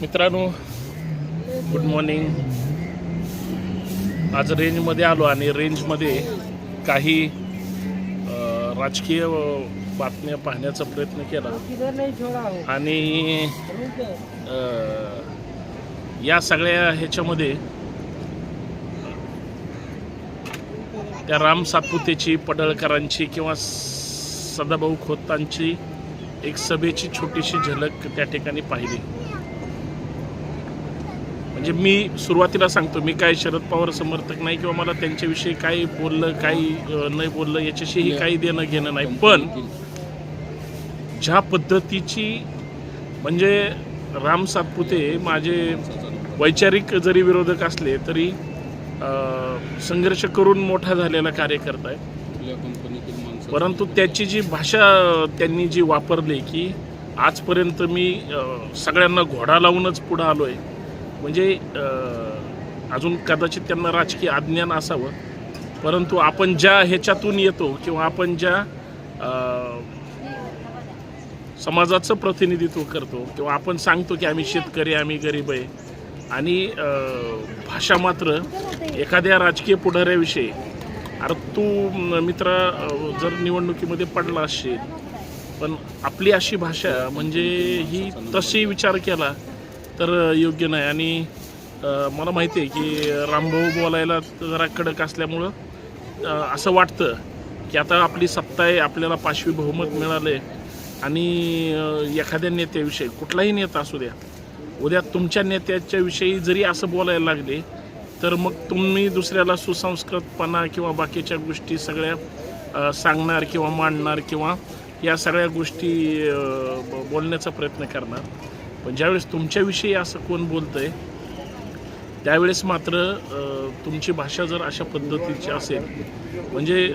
मित्रांनो good morning आज रेंजमध्ये आलो आणि रेंजमध्ये काही राजकीय बातम्या पाहण्याचा प्रयत्न केला. आणि या सगळ्या ह्याच्यामध्ये त्या राम सातपुतेची पडळकरांची किंवा सदाभाऊ खोतांची एक सभेची छोटीशी झलक त्या ठिकाणी पाहिली. म्हणजे मी सुरुवातीला सांगतो मी काय शरद पवार समर्थक नाही किंवा मला त्यांच्याविषयी काही बोललं काही नाही बोललं याच्याशीही काही देणं घेणं नाही. पण ज्या पद्धतीची म्हणजे राम सातपुते माझे वैचारिक जरी विरोधक असले तरी संघर्ष करून मोठा झालेला कार्यकर्ता आहे. परंतु त्याची जी भाषा त्यांनी जी वापरली की आजपर्यंत मी सगळ्यांना घोडा लावूनच पुढं आलो आहे म्हणजे अजून कदाचित त्यांना राजकीय अज्ञान असावं. परंतु आपण ज्या ह्याच्यातून येतो किंवा आपण ज्या समाजाचं प्रतिनिधित्व करतो किंवा आपण सांगतो की आम्ही शेतकरी आम्ही गरीब आहे. आणि भाषा मात्र एखाद्या राजकीय पुढाऱ्याविषयी अरे तू मित्र जर निवडणुकीमध्ये पडला असशील पण आपली अशी भाषा म्हणजे ही तशी विचार केला तर योग्य नाही. आणि मला माहिती आहे की रामभाऊ बोलायला जरा कडक असल्यामुळं असं वाटतं की आता आपली सत्ता आहे आपल्याला पाचवी बहुमत मिळालं आहे आणि एखाद्या नेत्याविषयी कुठलाही नेता असू द्या उद्या तुमच्या नेत्याच्याविषयी जरी असं बोलायला लागले तर मग तुम्ही दुसऱ्याला सुसंस्कृतपणा किंवा बाकीच्या गोष्टी सगळ्या सांगणार किंवा मांडणार किंवा या सगळ्या गोष्टी बोलण्याचा प्रयत्न करणार. पण ज्यावेळेस तुमच्याविषयी असं कोण बोलतं आहे त्यावेळेस मात्र तुमची भाषा जर अशा पद्धतीची असेल म्हणजे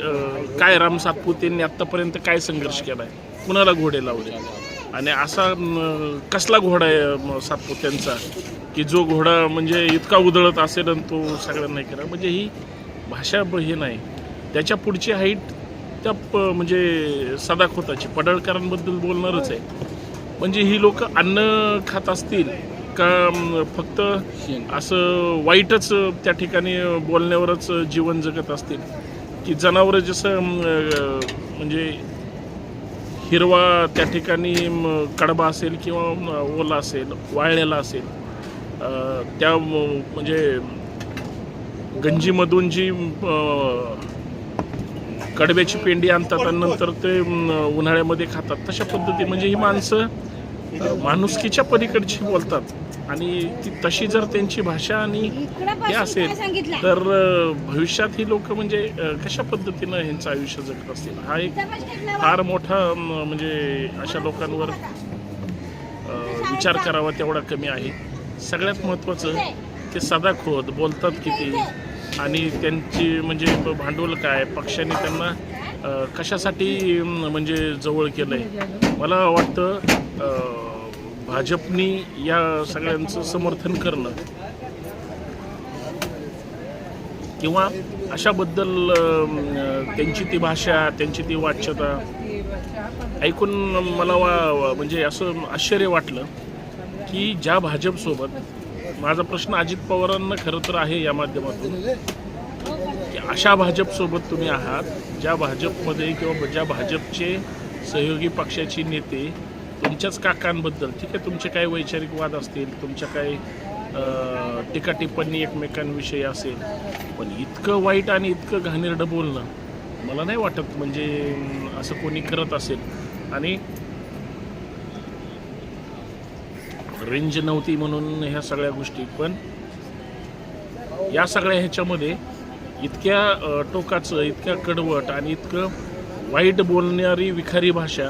काय राम सातपुतेंनी आत्तापर्यंत काय संघर्ष केला आहे कुणाला घोडे लावले? आणि असा कसला घोडा आहे म, सातपुत्यांचा की जो घोडा म्हणजे इतका उधळत असेल आणि तो सगळ्यांना नाही करा म्हणजे ही भाषा हे नाही. त्याच्या पुढची हाईट त्या प म्हणजे सदाखोताची पडळकरांबद्दल बोलणारच आहे. म्हणजे ही लोक अन्न खात असतील का फक्त असं वाईटच त्या ठिकाणी बोलण्यावरच जीवन जगत असतील? की जनावरं जसं म्हणजे हिरवा त्या ठिकाणी कडबा असेल किंवा ओला असेल वाळलेला असेल त्या म्हणजे गंजीमधून जी कडब्याची पेंडी आणतात आणि नंतर ते उन्हाळ्यामध्ये खातात तशा पद्धती. म्हणजे ही माणसं माणुसकीच्या पलीकडची बोलतात. आणि ती तशी जर त्यांची भाषा आणि हे असेल तर भविष्यात ही लोक म्हणजे कशा पद्धतीनं ह्यांचं आयुष्य जगत असतील? हा एक फार मोठा म्हणजे अशा लोकांवर विचार करावा तेवढा कमी आहे. सगळ्यात महत्त्वाचं ते सदाखोद बोलतात किती? आणि त्यांची म्हणजे भांडवल काय? पक्षाने त्यांना कशासाठी म्हणजे जवळ केलं आहे मला वाटतं भाजपनी या सगळ्यांचं समर्थन करणं. किंवा अशाबद्दल त्यांची ती भाषा त्यांची ती वाच्यता ऐकून मला वा म्हणजे असं आश्चर्य वाटलं की ज्या भाजपसोबत माझा प्रश्न अजित पवारांना खरं तर आहे या माध्यमातून अशा भाजपसोबत तुम्ही आहात ज्या भाजपमध्ये किंवा ज्या भाजपचे सहयोगी पक्षाचे नेते तुमच्याच काकांबद्दल ठीक आहे तुमचे काही वैचारिक वाद असतील तुमच्या काही अ, टीका टिप्पणी एकमेकांविषयी असेल पण इतकं वाईट आणि इतकं घाणेरडं बोलणं मला नाही वाटत म्हणजे असं कोणी करत असेल. आणि रेंज नव्हती म्हणून ह्या सगळ्या गोष्टी पण या सगळ्या ह्याच्यामध्ये इतक्या टोकाचं इतक्या कडवट आणि इतकं वाईट बोलणारी विखारी भाषा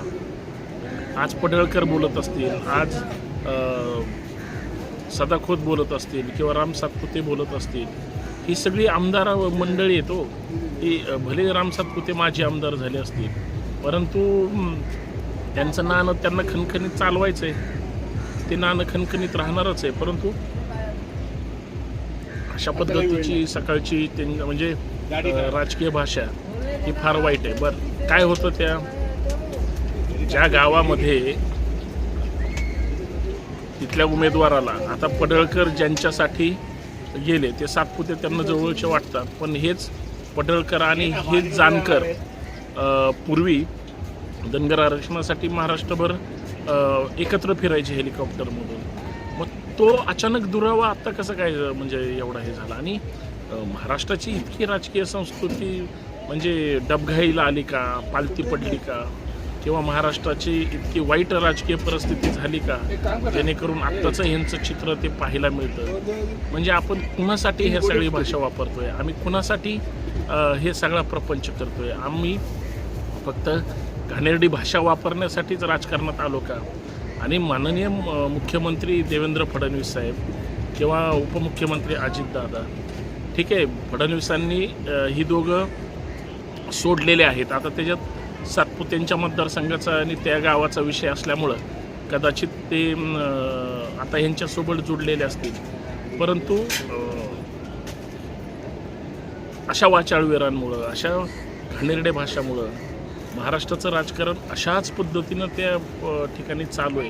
आज पडळकर बोलत असतील आज सदाखोत बोलत असतील किंवा राम सातपुते बोलत असतील ही सगळी आमदार मंडळी येतो हो. ही. भले राम सातपुते माझे आमदार झाले असतील परंतु त्यांचं नाणं त्यांना खणखणीत चालवायचं आहे ते नाणं खणखणीत राहणारच आहे परंतु अशा पद्धतीची सकाळची त्यां- म्हणजे राजकीय भाषा ही फार वाईट आहे. बरं काय होतं त्या ज्या गावामध्ये तिथल्या उमेदवाराला आता पडळकर ज्यांच्यासाठी गेले ते सातपुते त्यांना जवळचे वाटतात. पण हेच पडळकर आणि हेच जानकर पूर्वी धनगर आरक्षणासाठी महाराष्ट्रभर एकत्र फिरायचे हेलिकॉप्टरमधून. तो अचानक दुरावा आत्ता कसं काय म्हणजे एवढा हे झाला? आणि महाराष्ट्राची इतकी राजकीय संस्कृती म्हणजे डबघाईला आली का पालती पडली का? किंवा महाराष्ट्राची इतकी वाईट राजकीय परिस्थिती झाली का जेणेकरून आत्ताचं ह्यांचं चित्र ते पाहायला मिळतं? म्हणजे आपण कुणासाठी हे सगळी भाषा वापरतोय? आम्ही कुणासाठी हे सगळा प्रपंच करतोय? आम्ही फक्त घाणेरडी भाषा वापरण्यासाठीच राजकारणात आलो का? आणि माननीय म- मुख्यमंत्री देवेंद्र फडणवीस साहेब किंवा उपमुख्यमंत्री अजितदादा ठीक आहे फडणवीसांनी ही दोघं सोडलेले आहेत. आता त्याच्यात सातपुतेंच्या मतदारसंघाचा आणि त्या गावाचा विषय असल्यामुळं कदाचित ते आता ह्यांच्यासोबत जुडलेले असतील. परंतु अशा वाचाळवीरांमुळं अशा घाणेरड्या भाषामुळं महाराष्ट्राचं राजकारण अशाच पद्धतीनं त्या ठिकाणी चालू आहे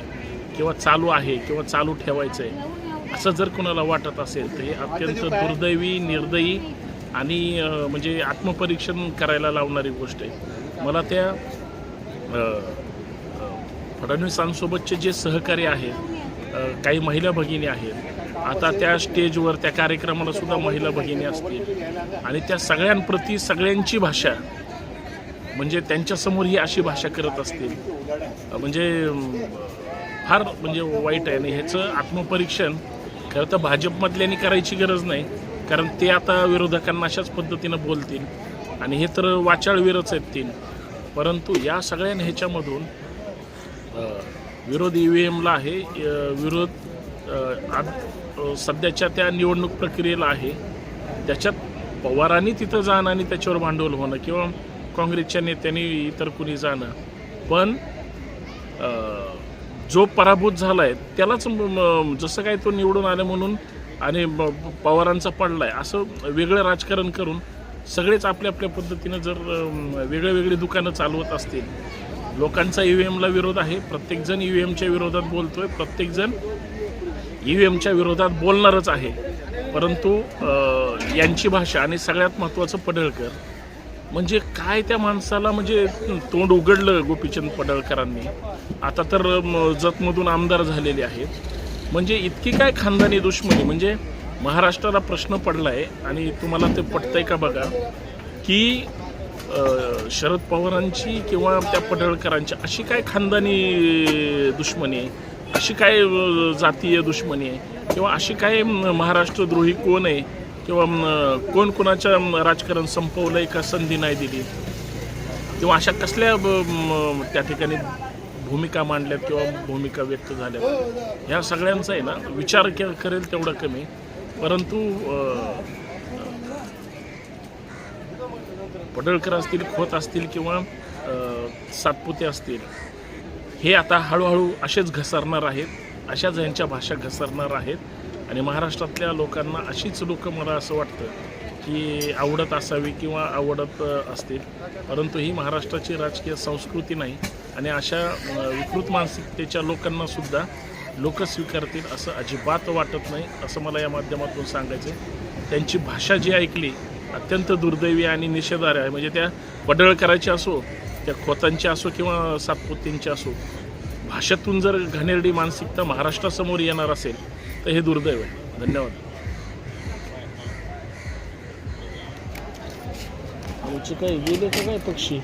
किंवा चालू आहे किंवा चालू ठेवायचं आहे असं जर कोणाला वाटत असेल तर हे अत्यंत दुर्दैवी निर्दयी आणि म्हणजे आत्मपरीक्षण करायला लावणारी गोष्ट आहे. मला त्या फडणवीसांसोबतचे जे सहकार्य आहेत काही महिला भगिनी आहेत आता त्या स्टेजवर त्या कार्यक्रमाला सुद्धा महिला भगिनी असतील. आणि त्या सगळ्यांप्रती सगळ्यांची भाषा म्हणजे त्यांच्यासमोर ही अशी भाषा करत असतील. म्हणजे फार म्हणजे वाईट आहे. आणि ह्याचं आत्मपरीक्षण खरं तर भाजपमधल्यानी करायची गरज नाही. कारण ते आता विरोधकांना अशाच पद्धतीनं बोलतील. आणि हे तर वाचाळवीरच आहेत तीन. परंतु या सगळ्या ह्याच्यामधून विरोध ई व्ही एमला आहे. विरोध सध्याच्या त्या निवडणूक प्रक्रियेला आहे. त्याच्यात पवारांनी तिथं जाणं आणि त्याच्यावर भांडवल होणं किंवा काँग्रेसच्या नेत्यांनी इतर कुणी जाणं. पण जो पराभूत झाला आहे त्यालाच जसं काय तो निवडून आलं म्हणून आणि ब- पवारांचा पडलाय असं वेगळं राजकारण करून सगळेच आपल्या आपल्या पद्धतीनं जर वेगळे वेगळी दुकानं चालवत असतील लोकांचा ई व्ही एमला विरोध आहे प्रत्येकजण ई व्ही एमच्या विरोधात बोलतोय प्रत्येकजण ई व्ही एमच्या विरोधात बोलणारच आहे. परंतु यांची भाषा आणि सगळ्यात महत्त्वाचं पडळकर म्हणजे काय त्या माणसाला म्हणजे तोंड उघडलं गोपीचंद पडळकरांनी? आता तर जतमधून आमदार झालेले आहेत. म्हणजे इतकी काय खानदानी दुश्मनी म्हणजे महाराष्ट्राला प्रश्न पडला आहे आणि तुम्हाला ते पटतंय का बघा? की शरद पवारांची किंवा त्या पडळकरांची अशी काय खानदानी दुश्मनी आहे अशी काय जातीय दुश्मनी आहे किंवा अशी काय महाराष्ट्रद्रोही कोण आहे? किंवा कोण कोणाच्या राजकारण संपवलंय का संधी नाही दिली? किंवा अशा कसल्या ब- त्या ठिकाणी भूमिका मांडल्यात किंवा भूमिका व्यक्त झाल्यात? ह्या सगळ्यांचा आहे ना विचार के करेल तेवढा कमी. परंतु पडळकर असतील खोत असतील किंवा सातपुते असतील हे आता हळूहळू असेच घसरणार आहेत अशाच यांच्या भाषा घसरणार आहेत. आणि महाराष्ट्रातल्या लोकांना अशीच लोकं मला असं वाटतं की आवडत असावी किंवा आवडत असतील. परंतु ही महाराष्ट्राची राजकीय संस्कृती नाही आणि अशा विकृत मानसिकतेच्या लोकांना सुद्धा लोक स्वीकारतील असं अजिबात वाटत नाही असं मला या माध्यमातून सांगायचं आहे त्यांची भाषा जी ऐकली अत्यंत दुर्दैवी आणि निषेधार्ह आहे. म्हणजे त्या पडळकराची असो त्या खोतांची असो किंवा सातपुतींची असो भाषेतून जर घाणेरडी मानसिकता महाराष्ट्रासमोर येणार असेल तर हे दुर्दैव आहे. धन्यवाद. आमचे काय गेले का काय पक्षी?